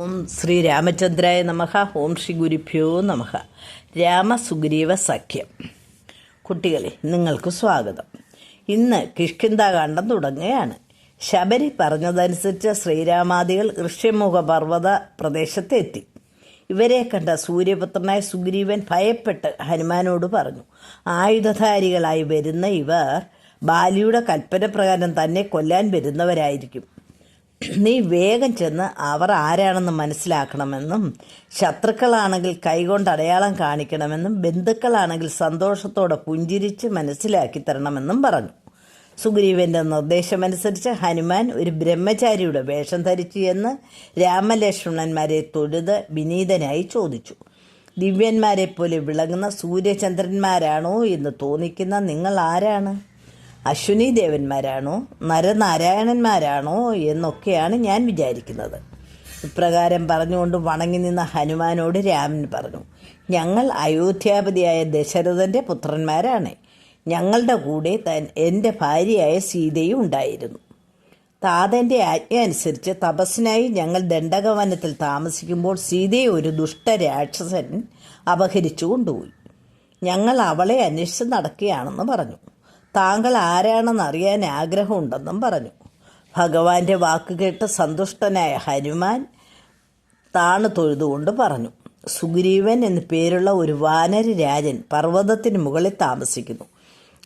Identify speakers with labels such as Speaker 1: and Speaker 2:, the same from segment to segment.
Speaker 1: ഓം ശ്രീ രാമചന്ദ്രായ നമഃ. ഓം ശ്രീ ഗുരുഭ്യോ നമഃ. രാമസുഗ്രീവ സഖ്യം. കുട്ടികളെ നിങ്ങൾക്ക് സ്വാഗതം. ഇന്ന് കിഷ്കിന്താകാന്ഡം തുടങ്ങുകയാണ്. ശബരി പറഞ്ഞതനുസരിച്ച് ശ്രീരാമാദികൾ ഋഷ്യമുഖ പർവത പ്രദേശത്തെത്തി. ഇവരെ കണ്ട സൂര്യപുത്രനായ സുഗ്രീവൻ ഭയപ്പെട്ട് ഹനുമാനോട് പറഞ്ഞു ആയുധധാരികളായി വരുന്ന ഇവർ ബാലിയുടെ കൽപ്പന പ്രകാരം തന്നെ കൊല്ലാൻ വരുന്നവരായിരിക്കും. നീ വേഗം ചെന്ന് അവർ ആരാണെന്ന് മനസ്സിലാക്കണമെന്നും ശത്രുക്കളാണെങ്കിൽ കൈകൊണ്ട് അടയാളം കാണിക്കണമെന്നും ബന്ധുക്കളാണെങ്കിൽ സന്തോഷത്തോടെ പുഞ്ചിരിച്ച് മനസ്സിലാക്കി തരണമെന്നും പറഞ്ഞു. സുഗ്രീവന്റെ നിർദ്ദേശമനുസരിച്ച് ഹനുമാൻ ഒരു ബ്രഹ്മചാരിയുടെ വേഷം ധരിച്ചു എന്ന് രാമലക്ഷ്മണന്മാരെ തൊഴുത് വിനീതനായി ചോദിച്ചു. ദിവ്യന്മാരെ പോലെ വിളങ്ങുന്ന സൂര്യചന്ദ്രന്മാരാണോ എന്ന് തോന്നിക്കുന്ന നിങ്ങൾ ആരാണ്? അശ്വിനി ദേവന്മാരാണോ നരനാരായണന്മാരാണോ? എന്നൊക്കെയാണ് ഞാൻ വിചാരിക്കുന്നത്. ഇപ്രകാരം പറഞ്ഞുകൊണ്ട് വണങ്ങി നിന്ന ഹനുമാനോട് രാമൻ പറഞ്ഞു ഞങ്ങൾ അയോധ്യാപതിയായ ദശരഥന്റെ പുത്രന്മാരാണ്. ഞങ്ങളുടെ കൂടെ തൻ എന്റെ ഭാര്യയായ സീതയും ഉണ്ടായിരുന്നു. താതന്റെ ആജ്ഞ അനുസരിച്ച് തപസ്സിനായി ഞങ്ങൾ ദണ്ഡകവനത്തിൽ താമസിക്കുമ്പോൾ സീതയെ ഒരു ദുഷ്ട രാക്ഷസൻ അപഹരിച്ചു കൊണ്ടുപോയി. ഞങ്ങൾ അവളെ അന്വേഷിച്ച് നടക്കുകയാണെന്ന് പറഞ്ഞു. താങ്കൾ ആരാണെന്ന് അറിയാൻ ആഗ്രഹമുണ്ടെന്നും പറഞ്ഞു. ഭഗവാന്റെ വാക്ക് കേട്ട് സന്തുഷ്ടനായ ഹനുമാൻ താണ് തൊഴുതുകൊണ്ട് പറഞ്ഞു. സുഗ്രീവൻ എന്നു പേരുള്ള ഒരു വാനര രാജൻ പർവതത്തിന് മുകളിൽ താമസിക്കുന്നു.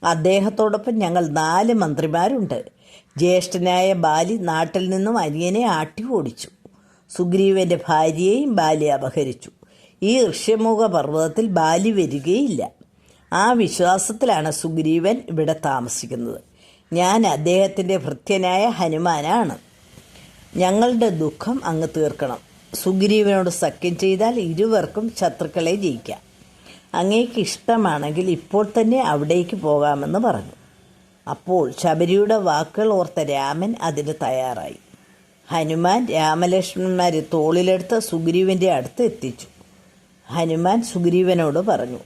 Speaker 1: അദ്ദേഹത്തോടൊപ്പം ഞങ്ങൾ നാല് മന്ത്രിമാരുണ്ട്. ജ്യേഷ്ഠനായ ബാലി നാട്ടിൽ നിന്നും അനിയനെ ആട്ടി ഓടിച്ചു. സുഗ്രീവന്റെ ഭാര്യയെയും ബാലി അപഹരിച്ചു. ഈ ഋഷ്യമുഖ പർവതത്തിൽ ബാലി വരികയില്ല. ആ വിശ്വാസത്തിലാണ് സുഗ്രീവൻ ഇവിടെ താമസിക്കുന്നത്. ഞാൻ അദ്ദേഹത്തിന്റെ ഭൃത്യനായ ഹനുമാനാണ്. ഞങ്ങളുടെ ദുഃഖം അങ്ങ് തീർക്കണം. സുഗ്രീവനോട് സഖ്യം ചെയ്താൽ ഇരുവർക്കും ശത്രുക്കളെ ജയിക്കാം. അങ്ങേക്ക് ഇഷ്ടമാണെങ്കിൽ ഇപ്പോൾ തന്നെ അവിടേക്ക് പോകാമെന്ന് പറഞ്ഞു. അപ്പോൾ ശബരിയുടെ വാക്കുകൾ ഓർത്ത രാമൻ അതിന് തയ്യാറായി. ഹനുമാൻ രാമലക്ഷ്മണന്മാരെ തോളിലെടുത്ത് സുഗ്രീവന്റെ അടുത്ത് എത്തിച്ചു. ഹനുമാൻ സുഗ്രീവനോട് പറഞ്ഞു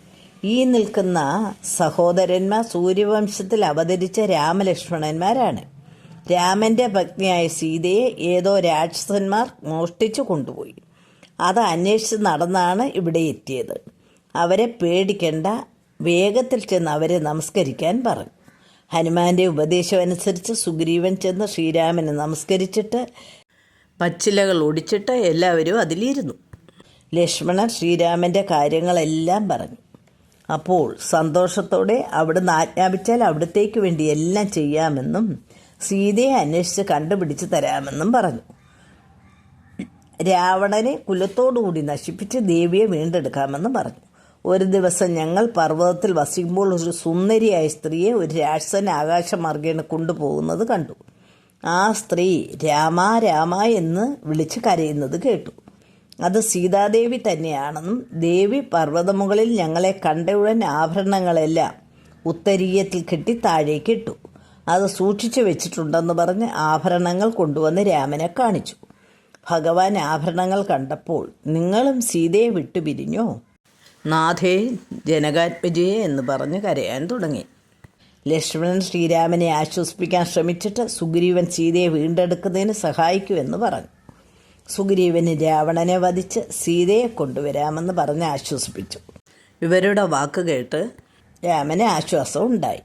Speaker 1: ഈ നിൽക്കുന്ന സഹോദരന്മാർ സൂര്യവംശത്തിൽ അവതരിച്ച രാമലക്ഷ്മണന്മാരാണ്. രാമന്റെ പത്നിയായ സീതയെ ഏതോ രാക്ഷസന്മാർ മോഷ്ടിച്ചു കൊണ്ടുപോയി. അത് അന്വേഷിച്ച് നടന്നാണ് ഇവിടെ എത്തിയത്. അവരെ പേടിക്കേണ്ട വേഗത്തിൽ ചെന്ന് അവരെ നമസ്കരിക്കാൻ പറഞ്ഞു. ഹനുമാന്റെ ഉപദേശം അനുസരിച്ച് സുഗ്രീവൻ ചെന്ന് ശ്രീരാമനെ നമസ്കരിച്ചിട്ട് പച്ചിലകൾ ഒടിച്ചിട്ട് എല്ലാവരും അതിലിരുന്നു. ലക്ഷ്മണൻ ശ്രീരാമന്റെ കാര്യങ്ങളെല്ലാം പറഞ്ഞു. അപ്പോൾ സന്തോഷത്തോടെ അവിടുന്ന് ആജ്ഞാപിച്ചാൽ അവിടത്തേക്ക് വേണ്ടി എല്ലാം ചെയ്യാമെന്നും സീതയെ അന്വേഷിച്ച് കണ്ടുപിടിച്ച് തരാമെന്നും പറഞ്ഞു. രാവണനെ കുലത്തോടുകൂടി നശിപ്പിച്ച് ദേവിയെ വീണ്ടെടുക്കാമെന്നും പറഞ്ഞു. ഒരു ദിവസം ഞങ്ങൾ പർവതത്തിൽ വസിക്കുമ്പോൾ ഒരു സുന്ദരിയായ സ്ത്രീയെ ഒരു രാക്ഷസൻ ആകാശമാർഗേണ കൊണ്ടുപോകുന്നത് കണ്ടു. ആ സ്ത്രീ രാമ രാമ എന്ന് വിളിച്ച് കരയുന്നത് കേട്ടു. അത് സീതാദേവി തന്നെയാണെന്നും ദേവി പർവതമുകളിൽ ഞങ്ങളെ കണ്ട ഉടൻ ആഭരണങ്ങളെല്ലാം ഉത്തരീയത്തിൽ കെട്ടി താഴേക്ക് ഇട്ടു. അത് സൂക്ഷിച്ചു വെച്ചിട്ടുണ്ടെന്ന് പറഞ്ഞ് ആഭരണങ്ങൾ കൊണ്ടുവന്ന് രാമനെ കാണിച്ചു. ഭഗവാൻ ആഭരണങ്ങൾ കണ്ടപ്പോൾ നിങ്ങളും സീതയെ വിട്ടു പിരിഞ്ഞോ? നാഥേ ജനകാത്മജയെ എന്ന് പറഞ്ഞ് കരയാൻ തുടങ്ങി. ലക്ഷ്മണൻ ശ്രീരാമനെ ആശ്വസിപ്പിക്കാൻ ശ്രമിച്ചിട്ട് സുഗ്രീവൻ സീതയെ വീണ്ടെടുക്കുന്നതിന് സഹായിക്കുമെന്ന് പറഞ്ഞു. സുഗ്രീവന് രാവണനെ വധിച്ച് സീതയെ കൊണ്ടുവരാമെന്ന് പറഞ്ഞ് ആശ്വസിപ്പിച്ചു. ഇവരുടെ വാക്ക് കേട്ട് രാമന് ആശ്വാസം ഉണ്ടായി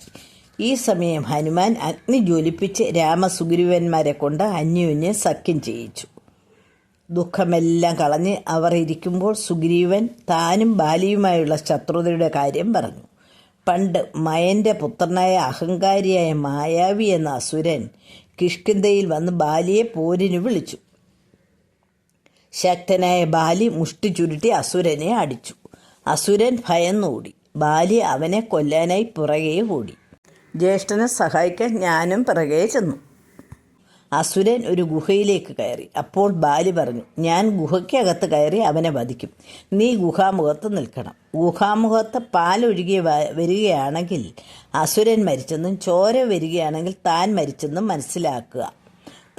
Speaker 1: ഈ സമയം ഹനുമാൻ അഗ്നി ജ്വലിപ്പിച്ച് രാമസുഗ്രീവന്മാരെ കൊണ്ട് അന്യോന്യം സഖ്യം ചെയ്യിച്ചു. ദുഃഖമെല്ലാം കളഞ്ഞ് അവർ ഇരിക്കുമ്പോൾ സുഗ്രീവൻ താനും ബാലിയുമായുള്ള ശത്രുതയുടെ കാര്യം പറഞ്ഞു. പണ്ട് മയന്റെ പുത്രനായ അഹങ്കാരിയായ മായാവി എന്ന അസുരൻ കിഷ്കിന്തയിൽ വന്ന് ബാലിയെ പോരിന് വിളിച്ചു. ശക്തനായ ബാലി മുഷ്ടി ചുരുട്ടി അസുരനെ അടിച്ചു. അസുരൻ ഭയന്നോടി ബാലി അവനെ കൊല്ലാനായി പുറകെ ഓടി. ജ്യേഷ്ഠനെ സഹായിക്കാൻ ഞാനും പിറകെ ചെന്നു. അസുരൻ ഒരു ഗുഹയിലേക്ക് കയറി. അപ്പോൾ ബാലി പറഞ്ഞു ഞാൻ ഗുഹയ്ക്കകത്ത് കയറി അവനെ വധിക്കും. നീ ഗുഹാമുഖത്ത് നിൽക്കണം. ഗുഹാമുഖത്ത് പാലൊഴുകി വരികയാണെങ്കിൽ അസുരൻ മരിച്ചെന്നും ചോര വരികയാണെങ്കിൽ താൻ മരിച്ചെന്നും മനസ്സിലാക്കുക.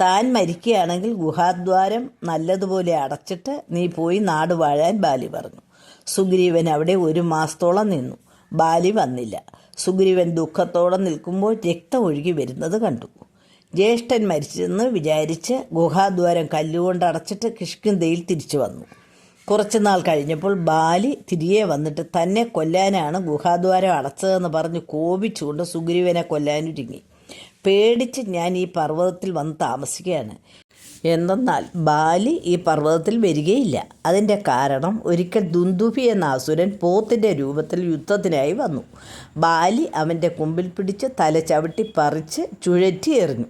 Speaker 1: താൻ മരിക്കുകയാണെങ്കിൽ ഗുഹാദ്വാരം നല്ലതുപോലെ അടച്ചിട്ട് നീ പോയി നാട് വാഴാൻ ബാലി പറഞ്ഞു. സുഗ്രീവൻ അവിടെ ഒരു മാസത്തോളം നിന്നു. ബാലി വന്നില്ല. സുഗ്രീവൻ ദുഃഖത്തോടെ നിൽക്കുമ്പോൾ രക്തം ഒഴുകി വരുന്നത് കണ്ടു. ജ്യേഷ്ഠൻ മരിച്ചെന്ന് വിചാരിച്ച് ഗുഹാദ്വാരം കല്ലുകൊണ്ട് അടച്ചിട്ട് കിഷ്കിന്തയിൽ തിരിച്ചു വന്നു. കുറച്ചുനാൾ കഴിഞ്ഞപ്പോൾ ബാലി തിരികെ വന്നിട്ട് തന്നെ കൊല്ലാനാണ് ഗുഹാദ്വാരം അടച്ചതെന്ന് പറഞ്ഞ് കോപിച്ചുകൊണ്ട് സുഗ്രീവനെ കൊല്ലാനൊരുങ്ങി പേടിച്ച് ഞാൻ ഈ പർവതത്തിൽ വന്ന് താമസിക്കുകയാണ്. എന്തെന്നാൽ ബാലി ഈ പർവതത്തിൽ വരികയില്ല. അതിന്റെ കാരണം ഒരിക്കൽ ദുന്ദുഭി എന്ന അസുരൻ പോത്തിന്റെ രൂപത്തിൽ യുദ്ധത്തിനായി വന്നു. ബാലി അവന്റെ കുമ്പിൽ പിടിച്ച് തല ചവിട്ടി പറിച്ച് ചുഴറ്റി എറിഞ്ഞു.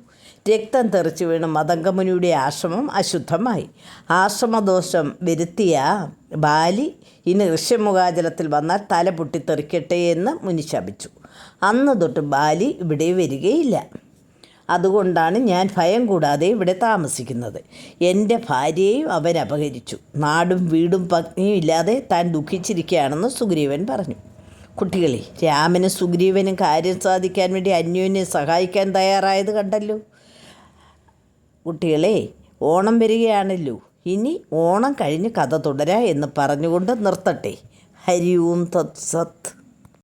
Speaker 1: രക്തം തെറിച്ച് വീണ് മതങ്കമുനിയുടെ ആശ്രമം അശുദ്ധമായി. ആശ്രമദോഷം വരുത്തിയ ബാലി ഇനി ഋഷ്യമുഖാചലത്തിൽ വന്നാൽ തല പൊട്ടിത്തെറിക്കട്ടെ എന്ന് മുനി ശപിച്ചു. അന്ന് തൊട്ട് ബാലി ഇവിടെ വരികയില്ല. അതുകൊണ്ടാണ് ഞാൻ ഭയം കൂടാതെ ഇവിടെ താമസിക്കുന്നത്. എന്റെ ഭാര്യയെയും അവൻ അപഹരിച്ചു. നാടും വീടും പത്നിയും ഇല്ലാതെ താൻ ദുഃഖിച്ചിരിക്കുകയാണെന്ന് സുഗ്രീവൻ പറഞ്ഞു. കുട്ടികളെ രാമനും സുഗ്രീവനും കാര്യം സാധിക്കാൻ വേണ്ടി അന്യോന്യം സഹായിക്കാൻ തയ്യാറായത് കണ്ടല്ലോ. കുട്ടികളെ ഓണം വരികയാണല്ലോ. ഇനി ഓണം കഴിഞ്ഞ് കഥ തുടരാ എന്ന് പറഞ്ഞുകൊണ്ട് നിർത്തട്ടെ. ഹരി ഓം തത് സത്ത്